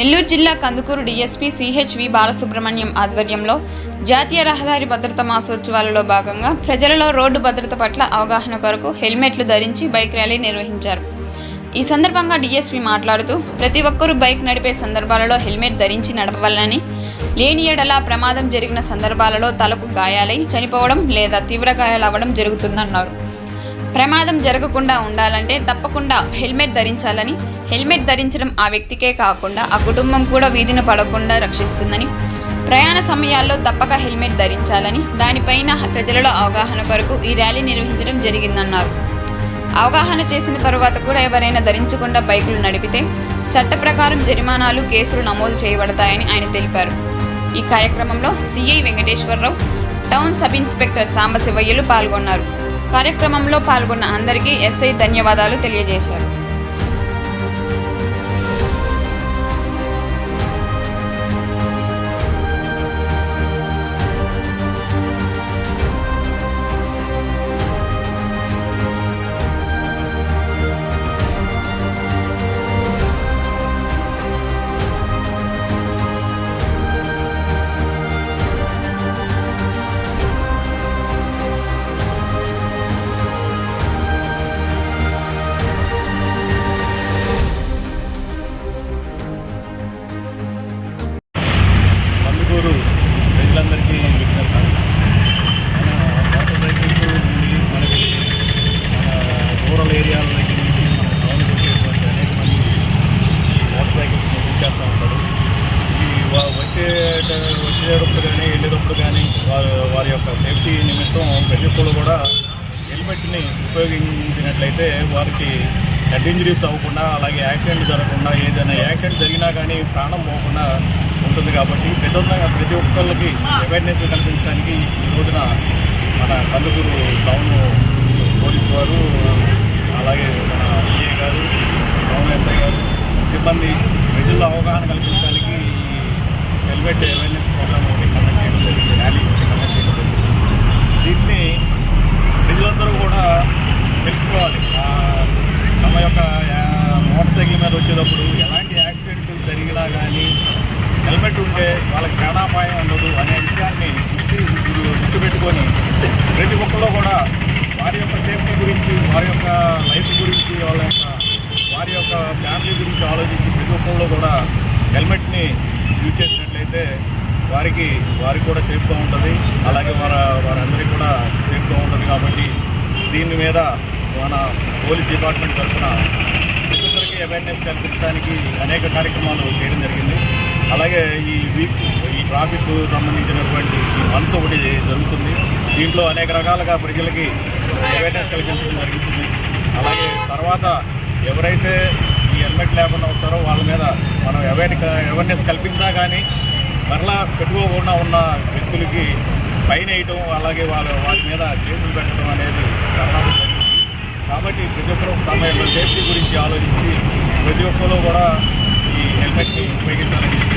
నెల్లూరు జిల్లా Kandukur DSP CHV Balasubrahmanyam ఆధ్వర్యంలో జాతీయ రహదారి భద్రతా మాసోత్సవాలలో భాగంగా ప్రజలలో రోడ్డు భద్రత పట్ల అవగాహన కొరకు హెల్మెట్లు ధరించి బైక్ ర్యాలీ నిర్వహించారు. ఈ సందర్భంగా డీఎస్పీ మాట్లాడుతూ ప్రతి ఒక్కరూ బైక్ నడిపే సందర్భాలలో హెల్మెట్ ధరించి నడపవాలని లేని ఎడల ప్రమాదం జరిగిన సందర్భాలలో తలకు గాయాలై చనిపోవడం లేదా తీవ్ర గాయాలవ్వడం జరుగుతుందన్నారు. ప్రమాదం జరగకుండా ఉండాలంటే తప్పకుండా హెల్మెట్ ధరించాలని హెల్మెట్ ధరించడం ఆ వ్యక్తికే కాకుండా ఆ కుటుంబం కూడా వీధిన పడకుండా రక్షిస్తుందని ప్రయాణ సమయాల్లో తప్పక హెల్మెట్ ధరించాలని దానిపైన ప్రజలలో అవగాహన కొరకు ఈ ర్యాలీ నిర్వహించడం జరిగిందన్నారు. అవగాహన చేసిన తరువాత కూడా ఎవరైనా ధరించకుండా బైకులు నడిపితే చట్ట ప్రకారం జరిమానాలు కేసులు నమోదు చేయబడతాయని ఆయన తెలిపారు. ఈ కార్యక్రమంలో CI Venkateswararao town sub inspector సాంబశివయ్యలు పాల్గొన్నారు. కార్యక్రమంలో పాల్గొన్న అందరికీ ఎస్ఐ ధన్యవాదాలు తెలియజేశారు. వచ్చేటప్పుడు కానీ వెళ్ళేటప్పుడు కానీ వారి వారి యొక్క సేఫ్టీ నిమిత్తం ప్రతి ఒక్కరు కూడా హెల్మెట్ని ఉపయోగించినట్లయితే వారికి హెడ్ ఇంజరీస్ అవ్వకుండా అలాగే యాక్సిడెంట్ జరగకుండా ఏదైనా యాక్సిడెంట్ జరిగినా కానీ ప్రాణం పోకుండా ఉంటుంది కాబట్టి ప్రతి ప్రతి ఒక్కరికి అవేర్నెస్ కల్పించడానికి ఈ రోజున మన కందుకూరు టౌన్ పోలీస్ వారు అలాగే మన సిఏ గారు టౌన్ ఎస్ఐ గారు సిబ్బంది ప్రజల్లో అవగాహన కల్పించడానికి ఈ హెల్మెట్ అవేర్నెస్ ప్రోగ్రామ్ ఒకటి కండక్ట్ చేయడం జరిగింది. ర్యాలీ ఒకటి కండక్ట్ చేయడం జరిగింది. దీన్ని ప్రజలందరూ కూడా తెలుసుకోవాలి. తమ యొక్క మోటార్ సైకిల్ మీద వచ్చేటప్పుడు ఎలాంటి యాక్సిడెంట్ జరిగినా కానీ హెల్మెట్ ఉంటే వాళ్ళకి ప్రాణాపాయం ఉండదు అనే విషయాన్ని గుర్తుపెట్టుకొని ప్రతి ఒక్కరు కూడా వారి యొక్క సేఫ్టీ గురించి వారి యొక్క లైఫ్ గురించి వాళ్ళ యొక్క వారి యొక్క ఫ్యామిలీ గురించి ఆలోచించి ప్రతి ఒక్కళ్ళు కూడా హెల్మెట్ని యూజ్ చేసినట్లయితే వారికి వారికి కూడా సేఫ్గా ఉంటుంది. అలాగే వార వారందరికీ కూడా సేఫ్గా ఉంటుంది కాబట్టి దీని మీద మన పోలీస్ డిపార్ట్మెంట్ తరఫున ప్రతి అవేర్నెస్ కల్పించడానికి అనేక కార్యక్రమాలు చేయడం జరిగింది. అలాగే ఈ వీక్ ఈ ట్రాఫిక్ సంబంధించినటువంటి ఈ మంత్ ఒకటి జరుగుతుంది. దీంట్లో అనేక రకాలుగా ప్రజలకి అవేర్నెస్ కల్పించడం జరుగుతుంది. అలాగే తర్వాత ఎవరైతే ఈ హెల్మెట్ లేకుండా వస్తారో వాళ్ళ మీద మనం అవేర్ అవేర్నెస్ కల్పించినా కానీ మరలా పెట్టుకోకుండా ఉన్న వ్యక్తులకి పైన వేయటం అలాగే వాళ్ళ వాటి మీద కేసులు పెట్టడం అనేది జరిగింది కాబట్టి ప్రతి ఒక్కరూ తమ యొక్క సేఫ్టీ గురించి ఆలోచించి ప్రతి ఒక్కరూ కూడా ఈ హెల్మెట్ని ఉపయోగించాలని